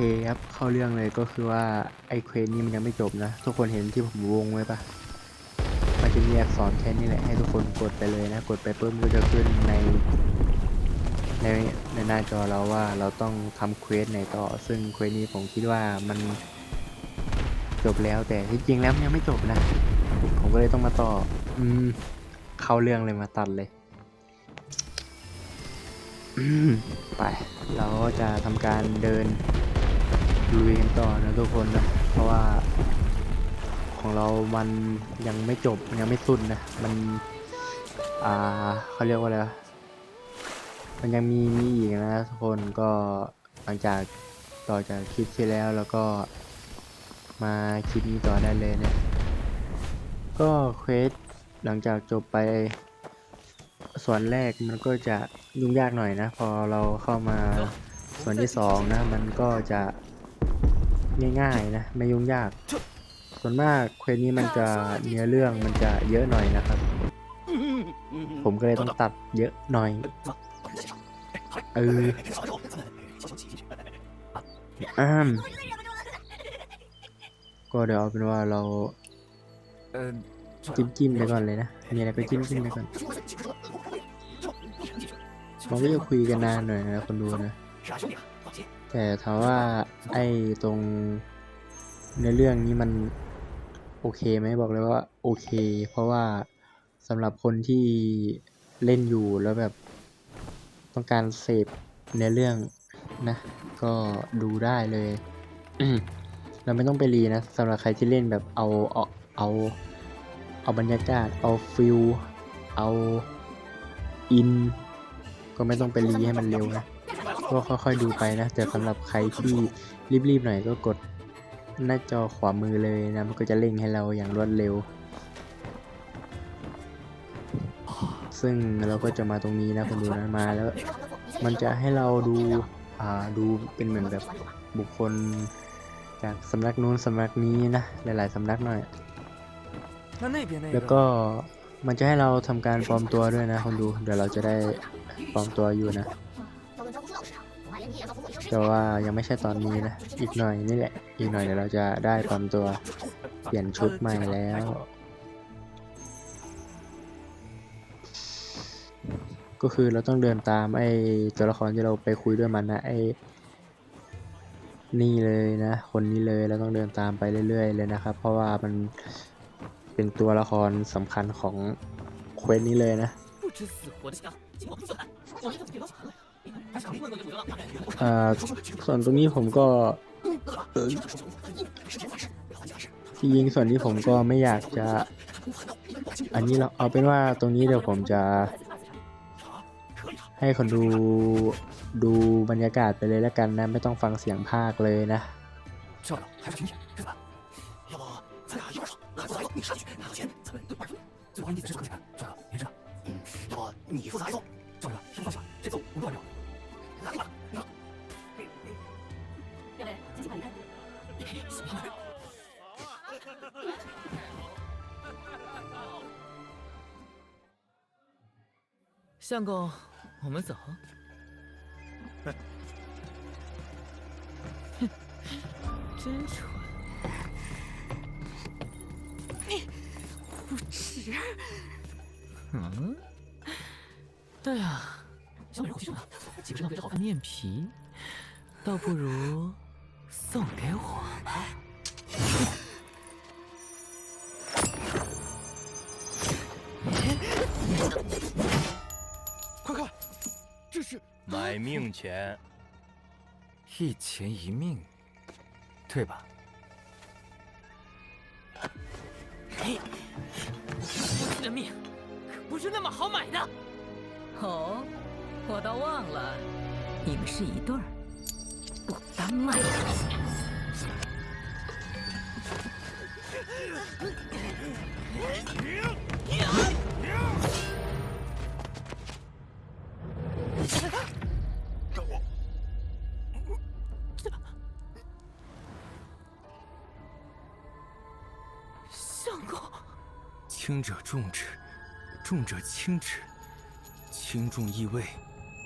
เคครับเข้าเรื่องเลยก็คือว่าไอเควสนี้มันยังไม่จบนะ ทุกคนเห็นที่ผมวงไว้ปะมันจะมีอักษรแค่นี้แหละให้ทุกคนกดไปเลยนะ กดไปปุ๊บมันก็จะขึ้นใน ในในหน้าจอเราว่าเราต้องทำเควสไหนต่อ ซึ่งเควสนี้ผมคิดว่ามันจบแล้วแต่ที่จริงแล้วยังไม่จบนะ ผมก็เลยต้องมาต่อ อืม เข้าเรื่องเลยมาตัดเลยไป เราจะทำการเดิน ลุยกันต่อนะทุกคนนะ เพราะว่า ของเรามันยังไม่จบยังไม่สุดนะ มัน อ่าเขาเรียกว่าอะไรวะมันยังมีมีอีกนะทุกคนก็หลังจากต่อจากคลิปที่แล้วแล้วก็มาคลิปนี้ต่อได้เลยนะ ก็เควสหลังจากจบไปส่วนแรกมันก็จะยุ่งยากหน่อยนะ พอเราเข้ามาส่วนที่สองนะ มันก็จะ ง่ายๆนะ ไม่ยุ่งยาก ส่วนมากเควสนี้มันจะเนื้อเรื่องมันจะเยอะหน่อยนะครับ ผมก็เลยต้องตัดเยอะหน่อยเอออ้ามก็เดี๋ยวเอาเป็นว่าเรา呃，จิ้มจิ้มๆไปก่อนเลยนะมีอะไรก็จิ้มจิ้มๆไปก่อนมันก็จะคุยกันนานหน่อยนะคนดูนะ แต่ถามว่า ไอ้ตรงในเรื่องนี้มันโอเคไหมบอกเลยว่าโอเค เพราะว่าสำหรับคนที่เล่นอยู่แล้วแบบต้องการเสพในเรื่องนะ ก็ดูได้เลยเราไม่ต้องไปรีนะสำหรับใครที่เล่นแบบเอาเอาเอาเอาบรรยากาศเอาฟิลเอาอิน ก็ไม่ต้องไปรีให้มันเร็วนะ ก็ค่อยๆดูไปนะ แต่สำหรับใครที่รีบๆหน่อยก็กดหน้าจอขวามือเลยนะ มันก็จะเล่งให้เราอย่างรวดเร็ว ซึ่งเราก็จะมาตรงนี้นะคุณดูนะมาแล้ว มันจะให้เราดูอ่าดูเป็นเหมือนแบบบุคคล จากสำนักนู้นสำนักนี้นะ หลายๆสำนักหน่อย แล้วก็มันจะให้เราทำการปลอมตัวด้วยนะคุณดู เดี๋ยวเราจะได้ปลอมตัวอยู่นะ แต่ว่ายังไม่ใช่ตอนนี้นะ อีกหน่อยนี่แหละ อีกหน่อยเดี๋ยวเราจะได้ปลอมตัว เปลี่ยนชุดใหม่แล้ว ก็คือเราต้องเดินตามไอ้ตัวละครที่เราไปคุยด้วยมันนะไอ้นี่เลยนะ คนนี้เลยเราต้องเดินตามไปเรื่อย ๆ เลยนะครับ เพราะว่ามันเป็นตัวละครสำคัญของเควสนี้เลยนะ อ่าส่วนตรงนี้ผมก็เอ่อที่ยิงส่วนนี้ผมก็ไม่อยากจะ อันนี้เราเอาเป็นว่าตรงนี้เดี๋ยวผมจะ ให้คนดูดูบรรยากาศไปเลยแล้วกันนะ ไม่ต้องฟังเสียงภาคเลยนะ 这样还是停点，对吧？要不咱俩一块儿走，孩子来了，你上去 相公，我们走。哼，真蠢！无耻！嗯？对啊，小美人我记住了，几个身上别着好看面皮，倒不如送给我吧。是买命钱，一钱一命，对吧？你的命可不是那么好买的。哦，我倒忘了，你们是一对儿，不丹麦的。轻者重之，重者轻之，轻重易位，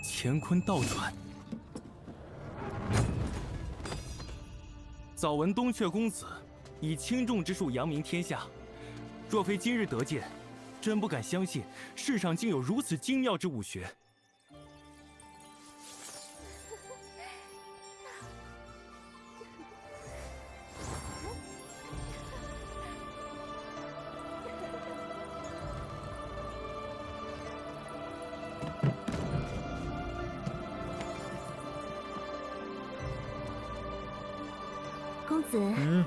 乾坤倒转。早闻东阙公子以轻重之术扬名天下，若非今日得见，真不敢相信世上竟有如此精妙之武学。子，嗯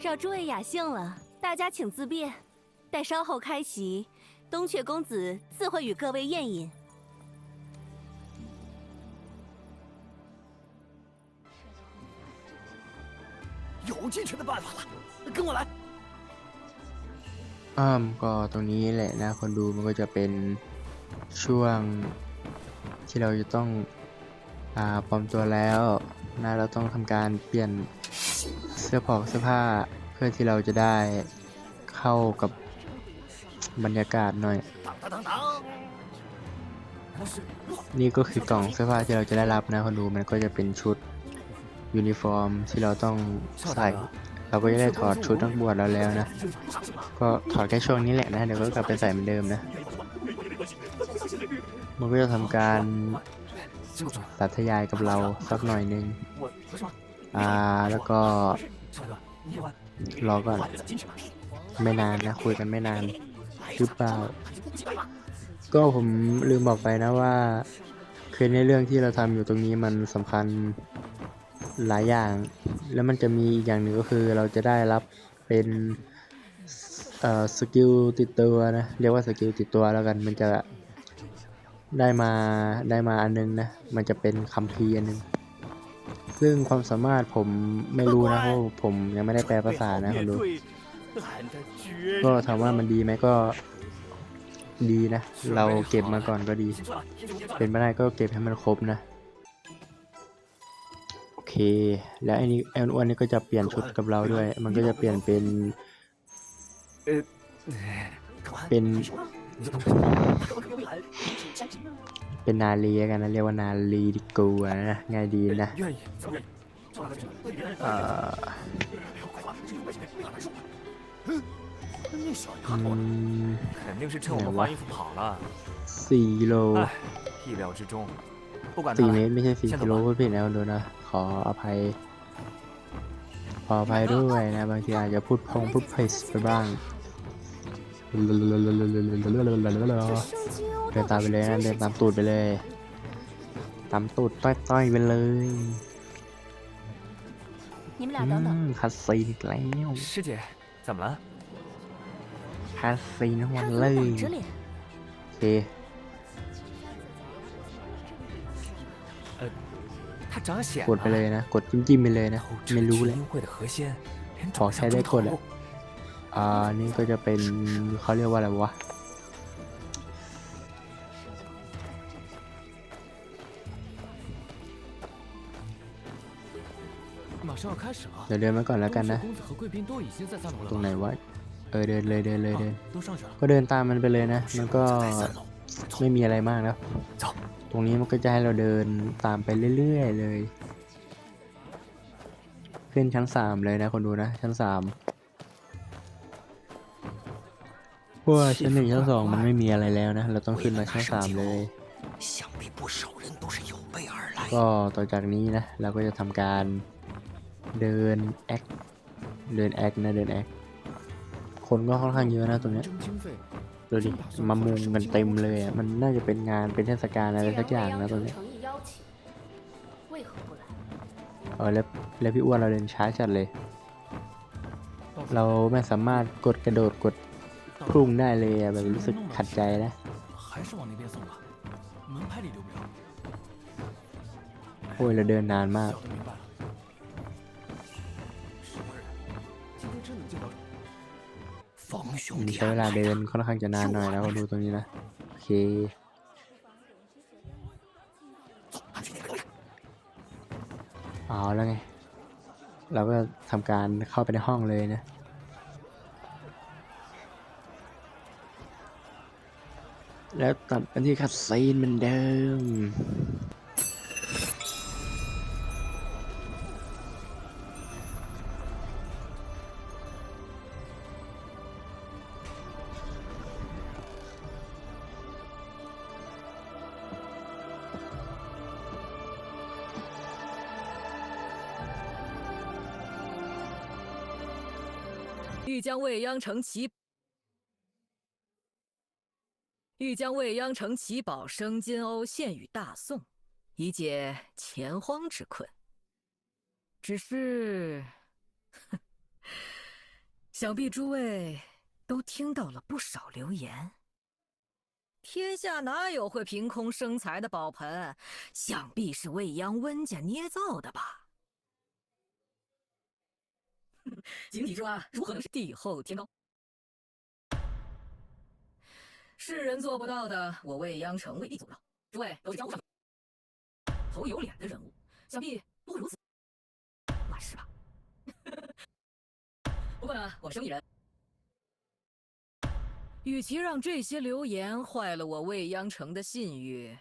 让诸位雅兴了，大家请自便。待稍后开席，东阙公子自会与各位宴饮。进去的办法了，跟我来。 อ้อมก็ตรงนี้แหละนะ คนดูมันก็จะเป็นช่วงที่เราจะต้องอ่าปลอมตัวแล้วนะเราต้องทำการเปลี่ยนเสื้อผอกเสื้อผ้าเพื่อที่เราจะได้เข้ากับบรรยากาศหน่อย 当当当当。是 นี่ก็คือกล่องเสื้อผ้าที่เราจะได้รับนะคนดูมันก็จะเป็นชุด ยูนิฟอร์มที่เราต้องใส่ เราก็จะได้ถอดชุดนักบวชเราแล้วนะ ก็ถอดแค่ช่วงนี้แหละนะ เดี๋ยวก็กลับไปใส่เหมือนเดิมนะมันก็จะทำการสัทยายกับเราสักหน่อยนึง อ่า แล้วก็ รอก่อน ไม่นานนะ คุยกันไม่นานหรือเปล่า ก็ผมลืมบอกไปนะว่าคือในเรื่องที่เราทำอยู่ตรงนี้มันสำคัญ หลายอย่าง แล้วมันจะมีอีกอย่างหนึ่งก็คือเราจะได้รับเป็นสกิลติดตัวนะเรียกว่าสกิลติดตัวแล้วกันมันจะได้มาได้มาอันนึงนะมันจะเป็นคัมภีร์อันนึงซึ่งความสามารถผมไม่รู้นะเพราะผมยังไม่ได้แปลภาษานะคุณรู้ก็ถามว่ามันดีไหมก็ดีนะ เราเก็บมาก่อนก็ดี เป็นไม่ได้ก็เก็บให้มันครบนะ เค แล้วไอ้นี้ไอ้อ้วนๆนี่ก็จะเปลี่ยนชุดกับเราด้วย มันก็จะเปลี่ยนเป็น 干完 เป็น 你就等着。我可未来相信。 เป็นนาลีกันนะ เรียกว่านาลีดิกูอะนะง่ายดีนะ 愿意。怎么愿意？上来这对别人 เอ่อ 快吧，这有危险，没法来说。嗯，你小丫 อื 头， ม 肯定是趁我们换衣服跑了。 สี่โล 哎，意料之中。 不管他 สี่เม 了 ตรไม่ใช่สี่กิโลพูดผิดนะคุณดูนะ ขออภัย ขออภัยด้วยนะ บางทีอาจจะพูดพองพูดเพสไปบ้าง เดินตามไปเลยนะเดินตามตูดไปเลย ตามตูดต้อยๆไปเลย 你们俩 อื 等等， มคัสซีนอีกแล้ว 师姐，怎么了？ คัสซีนทั้งวั 他 น 怎 เล 么 ย 板着脸？ โอเค กดไปเลยนะ กดจิ้มไปเลยนะ ไม่รู้เลยขอใช้ได้กดแหละอ่า นี่ก็จะเป็นเขาเรียกว่าอะไรวะเดี๋ยวเดินมาก่อนแล้วกันนะ ตรงไหนวะ เออเดินเลยเดินเลยเดิน ก็เดินตามมันไปเลยนะ มันก็ไม่มีอะไรมากนะ รงนี้มันก็จะให้เราเดินตามไปเรื่อยๆเลย ขึ้นชั้นสามเลยนะคนดูนะ ชั้นสามพวกชั้นหนึ่งชั้นสองมันไม่มีอะไรแล้วนะ เราต้องขึ้นมาชั้นสามเลย ก็ต่อจากนี้นะ เราก็จะทำการเดินแอคเดินแอคนะเดินแอคคนก็ค่อนข้างเยอะนะตรงนีู้ดิมามุงกันเต็มเลยอะมันน่าจะเป็นงานเป็นเทศกาลอะไรสักอย่างนะตรงนี้เออแล้วแล้วพี่อ้วนเราเดินช้าจัดเลย เราไม่สามารถกดกระโดดกดพุ่งได้เลยอะแบบรู้สึกขัดใจนะโอ้ยเราเดินนานมาก มันใช้เวลาเดินค่อนข้างจะนานหน่อยแล้วดูตรงนี้นะ โอเคเอาแล้วไง เราก็ทำการเข้าไปในห้องเลยนะแล้วตัดเป็นที่คัดซีนเหมือนเดิม 将未央城奇，欲将未央城奇宝生金瓯献与大宋，以解钱荒之困。只是，想必诸位都听到了不少流言。天下哪有会凭空生财的宝盆？想必是未央温家捏造的吧？井底之蛙如何能是地厚天高？世人做不到的，我未央城未必做不到。诸位都是江湖上头有脸的人物，想必不会如此乱世吧？不过呢，我生意人，与其让这些流言坏了我未央城的信誉，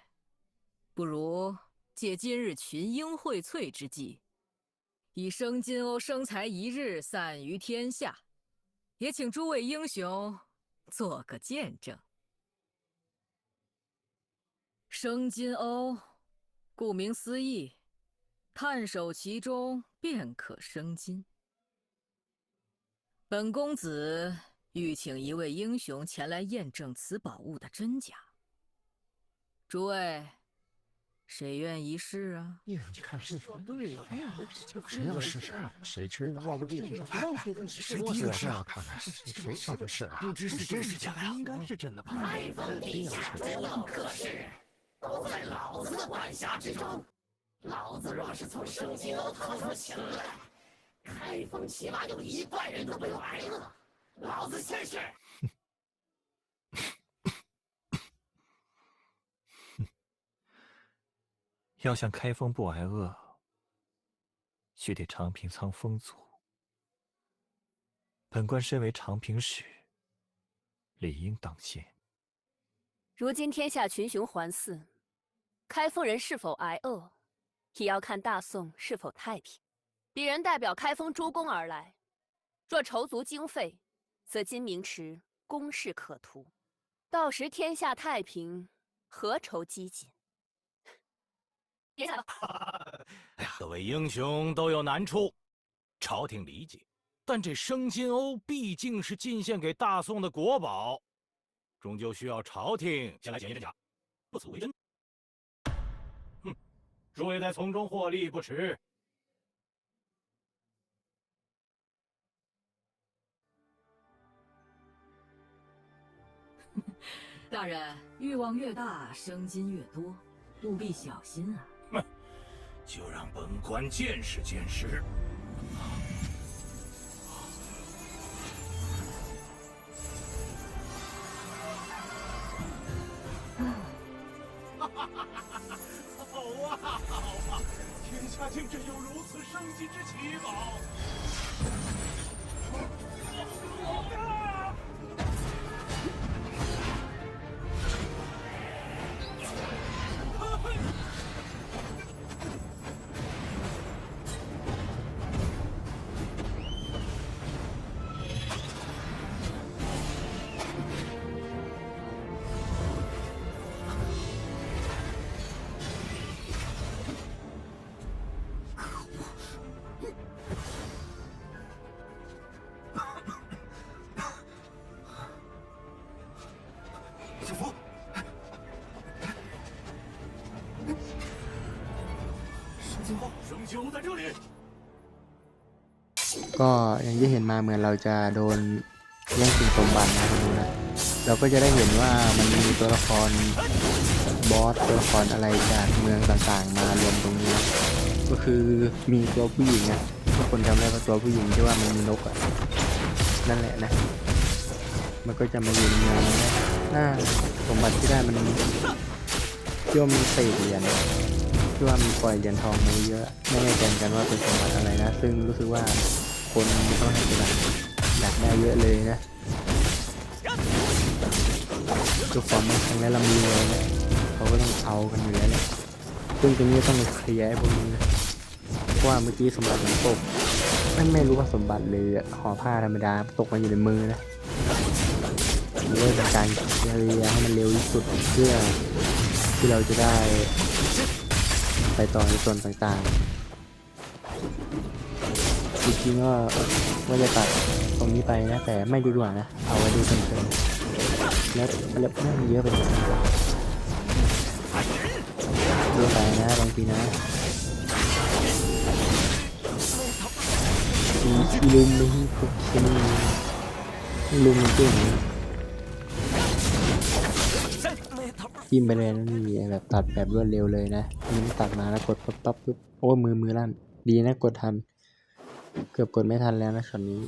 不如借今日群英荟萃之际。以生金瓯生财一日散于天下，也请诸位英雄做个见证。生金瓯，顾名思义，探手其中便可生金。本公子欲请一位英雄前来验证此宝物的真假。诸位，谁愿一试啊？你看，你说对了。谁要试试啊？谁吃呢？我第一个，谁第一个试啊？看看，谁吃就是了。不知是真是假啊？应该是真的吧？开封地下所有可是都在老子的管辖之中。老子若是从升金楼逃出前来，开封起码有一半人都不用挨饿。老子先吃。要想开封不挨饿，须得长平仓丰足。本官身为长平使，理应当先。如今天下群雄环伺，开封人是否挨饿，也要看大宋是否太平。鄙人代表开封诸公而来，若筹足经费，则金明池公事可图。到时天下太平，何愁饥馑？别想了。哎呀，各位英雄都有难处，朝廷理解。但这生金瓯毕竟是进献给大宋的国宝，终究需要朝廷先来检验真假，不此为真。哼，诸位在从中获利不迟。大人，欲望越大，生金越多，务必小心啊！就让本官见识见识。好啊，好啊！天下竟真有如此生机之奇宝！ ก็อย่างที่เห็นมาเหมือนเราจะโดนแย่งชิงสมบัตินะทุกคนนะเราก็จะได้เห็นว่ามันมีตัวละครบอสตัวละครอะไรจากเมืองต่างๆ มารวมตรงนี้ ก็คือมีตัวผู้หญิงนะทุกคนจำได้ว่าตัวผู้หญิงที่ว่ามันมีนกอะนั่นแหละนะ มันก็จะมาอยู่ในเมืองนี้นะหน้าสมบัติที่ได้มันที่ว่ามันเศษเหรียญ ที่ว่ามีปล่อยเหรียญทองมาเยอะไม่แน่ใจเหมือนกันว่าเป็นสมบัติอะไรนะ ซึ่งรู้สึกว่าคนเขาให้แบบอยากได้เยอะเลยนะคือความมั่งคั่งและร่ำรวยนะเขาก็ต้องเอากันอยู่แล้วแหละซึ่งตรงนี้ต้องเคลียร์ไอ้พวกนี้นะเพราะว่าเมื่อกี้สมบัติมันตกไม่ไม่รู้ว่าสมบัติเลยห่อผ้าธรรมดาตกมาอยู่ในมือนะมันเลยเป็นการเคลียร์ให้มันเร็วที่สุดเพื่อที่เราจะได้ ไปต่อในส่วนต่างๆจริงๆก็ว่าจะตัดตรงนี้ไปนะ แต่ไม่ดีกว่านะ เอาไว้ดูเพลินๆแล้วแล้วแม่งเยอะไปดเยอะไปนะบางทีนะอีลุมไม่พวกเคนลุมมันเก่ง จิ้มไปเลยนะนี่แบบตัดแบบรวดเร็วเลยนะนี่ตัดมาแล้วกดปั๊บปั๊บปุ๊บโอ้มือมือลั่น ดีนะกดทัน เกือบกดไม่ทันแล้วนะช็อตนี้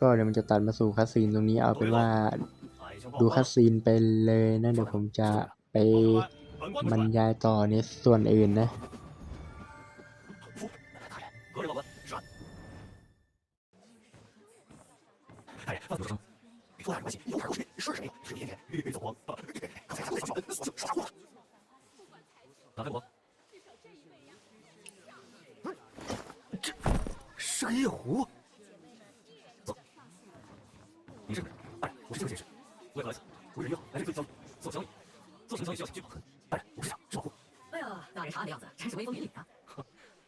ก็เดี๋ยวมันจะตัดมาสู่คัสซีนตรงนี้เอาเป็นว่าดูคัสซีนไปเลยนะเดี๋ยวผมจะไปบรรยายต่อในส่วนอื่นนะ何人？何人老板？是吧？大人，放有声。与副大人关系有点过谁？是谁？是李甜甜。玉玉走光。刚才他们在说，说啥话？打开我。这是个夜壶。走。你是不是？大人，我是这个解释。我也不好意思，我与人约好来这里做交易，做交易，做什么交易需要请君保。大人，我是想是保护。哎呀，大人查案的样子真是威风凛凛啊！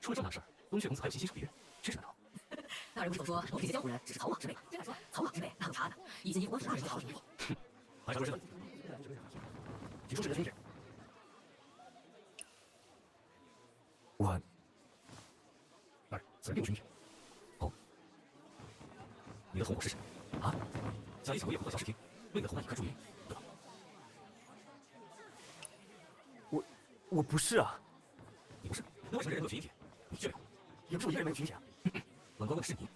出了这么大事儿，东阙公子还有信心守约，真是难逃。大人为什么说我们这些江湖人只是草莽之辈真敢说草莽之辈那有差的一心一意光审人就好了哼还说什么举出谁的军帖我大人此人并军帖哦你的同伙是谁？啊想一想我也会混淆听为你的同伴引开注意我我不是啊。你不是那为什么人人都有军体？你这定也不是我一个人没有体啊。本官问的是你，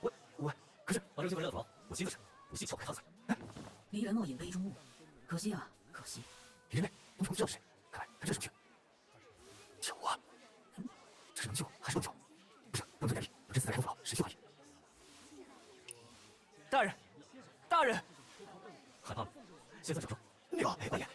我，我可是把这信放在我，我亲自审，不信撬开他嘴。离人莫饮杯中物，可惜。啊，可惜。林仁贵，你知道是谁？看来他真是不去，巧啊，这是能救还是不能救？不是不能掉以，我这次来可不好，谁去怀疑？大人，大人，害怕了，先坐住住。那个，王爷。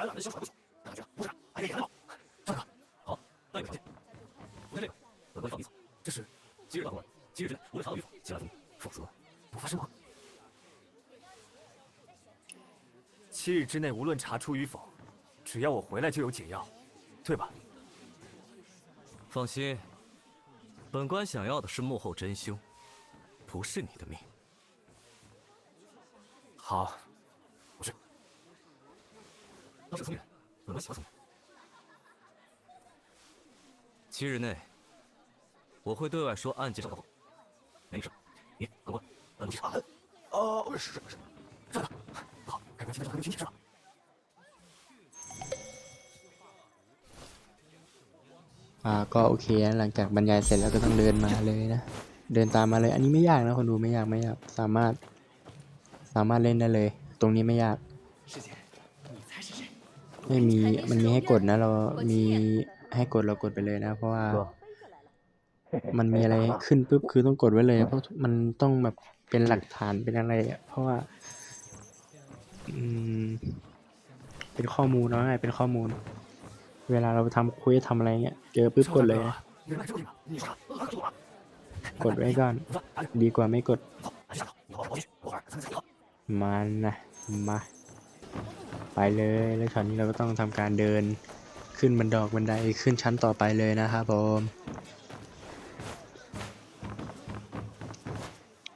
虽然俺们相处还不错，但我觉得不是，还是演得好。张哥，好，那你们条件。不看这个，本官放你走。这是今日大过问，今日之内无论查到与否，前来封你，否则不发生吗？七日之内无论查出与否，只要我回来就有解药，对吧？放心，本官想要的是幕后真凶，不是你的命。好，七日内，我会对外说案件上的后。没事，你本官本不是啊，呃，是是是，算了，好，该关现在找他们群体是吧？ อ่าก็โอเคนะหลังจากบรรยายเสร็จแล้วก็ต้องเดินมาเลยนะ เดินตามมาเลย อันนี้ไม่ยากนะคนดูไม่ยากไม่ยากสามารถ สามารถเล่นได้เลย ตรงนี้ไม่ยาก 师姐，你猜是谁？ ไม่มีมันมีให้กดนะ เรามีให้กดเรากดไปเลยนะ เพราะว่า มันมีอะไรขึ้นปุ๊บคือต้องกดไว้เลย เพราะมันต้องแบบเป็นหลักฐานเป็นอะไรอะเพราะว่าอืมเป็นข้อมูลเนาะเป็นข้อมูล เวลาเราทำคุยทำอะไรเงี้ยเจอปุ๊บกดเลย กดไว้ก่อน ดีกว่าไม่กด มานะมา เลย แล้วช็อตนี้เราก็ต้องทำการเดินขึ้นบันดอกบันไดขึ้นชั้นต่อไปเลยนะครับผม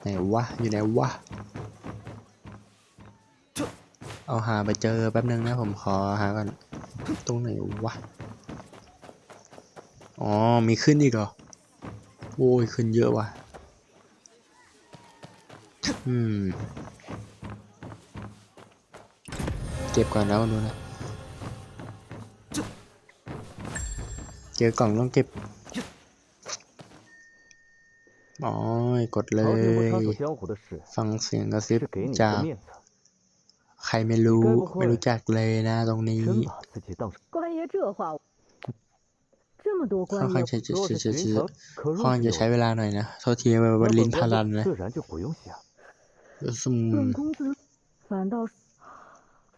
ไหนวะอยู่ไหนวะเอาหาไปเจอแป๊บนึงนะผมขอหาก่อนตรงไหนวะอ๋อมีขึ้นอีกเหรอโอ้ยขึ้นเยอะว่ะอืม เก็บก่อนแล้วดูนะ เจอกล่องต้องเก็บโอ้ยกดเลย ฟังเสียงกระซิบจากใครไม่รู้ไม่รู้จักเลยนะตรงนี้ค่อข้างจะจะจะจะค่อนข้างจะใช้เวลาหน่อยนะโทษทีแบบลินพารันนะสม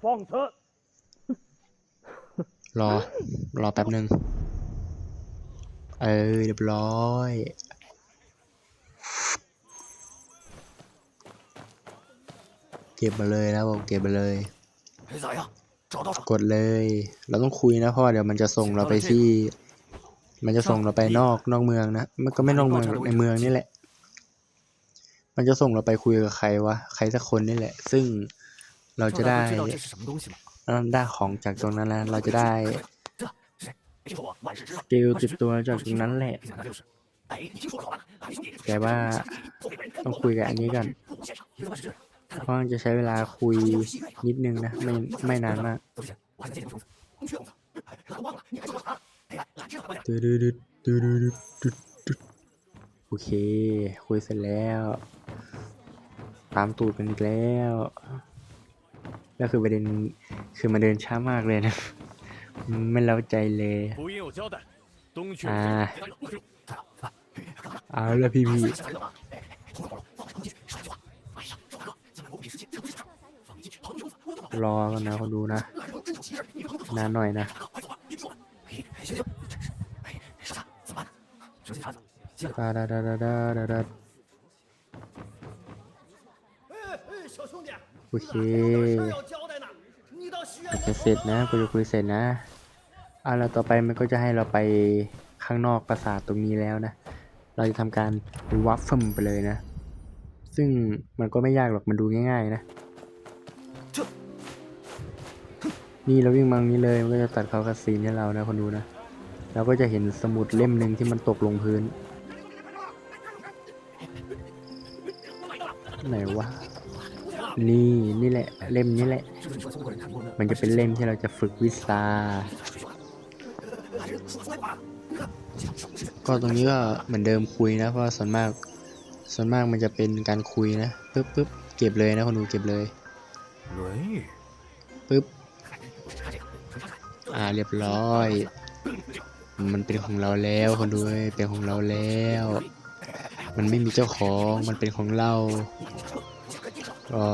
本公子反倒是放肆！ รอ รอแป๊บหนึ่งเออเรียบร้อย เก็บมาเลยนะบอกเก็บมาเลย 哎，咋样？找到啥？ กดเลย เราต้องคุยนะเพราะว่าเดี๋ยวมันจะส่งเราไปที่ มันจะส่งเราไปนอกนอกเมืองนะ มันก็ไม่นอกเมืองหรอกในเมืองนี่แหละ มันจะส่งเราไปคุยกับใครวะ ใครสักคนนี่แหละ ซึ่ง เราจะได้ได้ของจากตรงนั้นแล้วเราจะได้สกิลติดตัวจากตรงนั้นแหละแต่ว่าต้องคุยกับอันนี้ก่อนเพราะจะใช้เวลาคุยนิดนึงนะ ไม่ไม่นานมากโอเค คุยเสร็จแล้ว ตามตูดกันอีกแล้ว แล้วคือประเด็นคือมาเดินช้ามากเลยนะ ไม่เล้าใจเลยอ่าเอาละพี่พี่รอกันนะคนดูนะ นานหน่อยนะดาดาดาดาดาดา โอเคก็จะเสร็จนะกูจะคุยเสร็จนะเอาแล้วต่อไปมันก็จะให้เราไปข้างนอกปราสาทตรงนี้แล้วนะ เราจะทำการวัฟเฟิมไปเลยนะ ซึ่งมันก็ไม่ยากหรอกมันดูง่าย ๆ นะ นี่เราวิ่งมังนี้เลยมันก็จะตัดเขากระสีให้เรานะคนดูนะเราก็จะเห็นสมุดเล่มหนึ่งที่มันตกลงพื้น ไหนวะ นี่นี่แหละ เล่มนี้แหละ มันจะเป็นเล่มที่เราจะฝึกวิชาก็ตรงนี้ก็เหมือนเดิมคุยนะ เพราะว่าส่วนมาก ส่วนมากมันจะเป็นการคุยนะปึ๊บปึ๊บเก็บเลยนะคนดูเก็บเลย论语，ปึ๊บอ่าเรียบร้อย มันเป็นของเราแล้วคนดูเอ้ยเป็นของเราแล้ว มันไม่มีเจ้าของมันเป็นของเรา ก็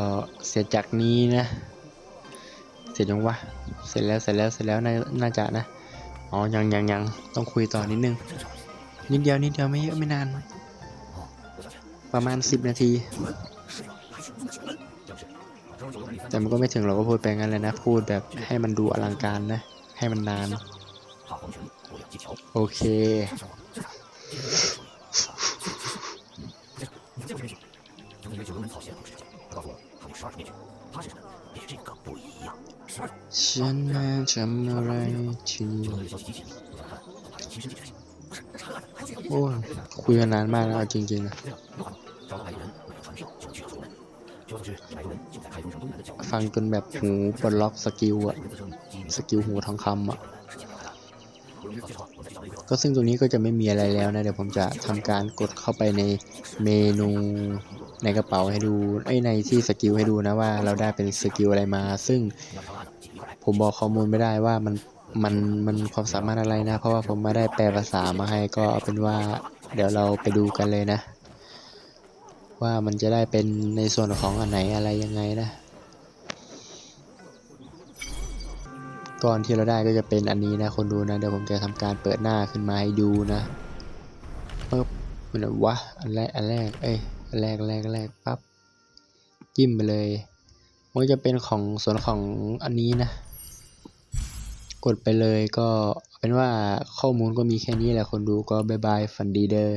เสร็จจากนี้นะ เสร็จยังวะ เสร็จแล้วเสร็จแล้วเสร็จแล้วน่าจะนะ อ๋อ ยังยังยังต้องคุยต่อนิดนึง นิดเดียวนิดเดียวไม่เยอะไม่นาน ประมาณสิบนาที แต่มันก็ไม่ถึงเราก็พูดไปงั้นเลยนะ พูดแบบให้มันดูอลังการนะ ให้มันนาน โอเค ฉันน่าทำอะไรทีโอ้คุยนนานมากแล้วจริงๆนะฟังจนแบบหูปลดล็อกสกิลอะสกิลหูทองคำอะ ก็ซึ่งตรงนี้ก็จะไม่มีอะไรแล้วนะเดี๋ยวผมจะทำการกดเข้าไปในเมนูในกระเป๋าให้ดูไอในที่สกิลให้ดูนะว่าเราได้เป็นสกิลอะไรมา ซึ่งผมบอกข้อมูลไม่ได้ว่ามันมันมันความสามารถอะไรนะ เพราะว่าผมไม่ได้แปลภาษามาให้ก็เอาเป็นว่า เดี๋ยวเราไปดูกันเลยนะ ว่ามันจะได้เป็นในส่วนของอันไหนอะไรยังไงนะ ก่อนที่เราได้ก็จะเป็นอันนี้นะคนดูนะ เดี๋ยวผมจะทำการเปิดหน้าขึ้นมาให้ดูนะปึ๊บมันวะอันแรกอันแรกเอ้ยอันแรกอันแรกอันแรกปั๊บจิ้มไปเลยมันจะเป็นของส่วนของอันนี้นะ กดไปเลยก็เป็นว่าข้อมูลก็มีแค่นี้แหละคนดูก็บายบายฝันดีเด้อ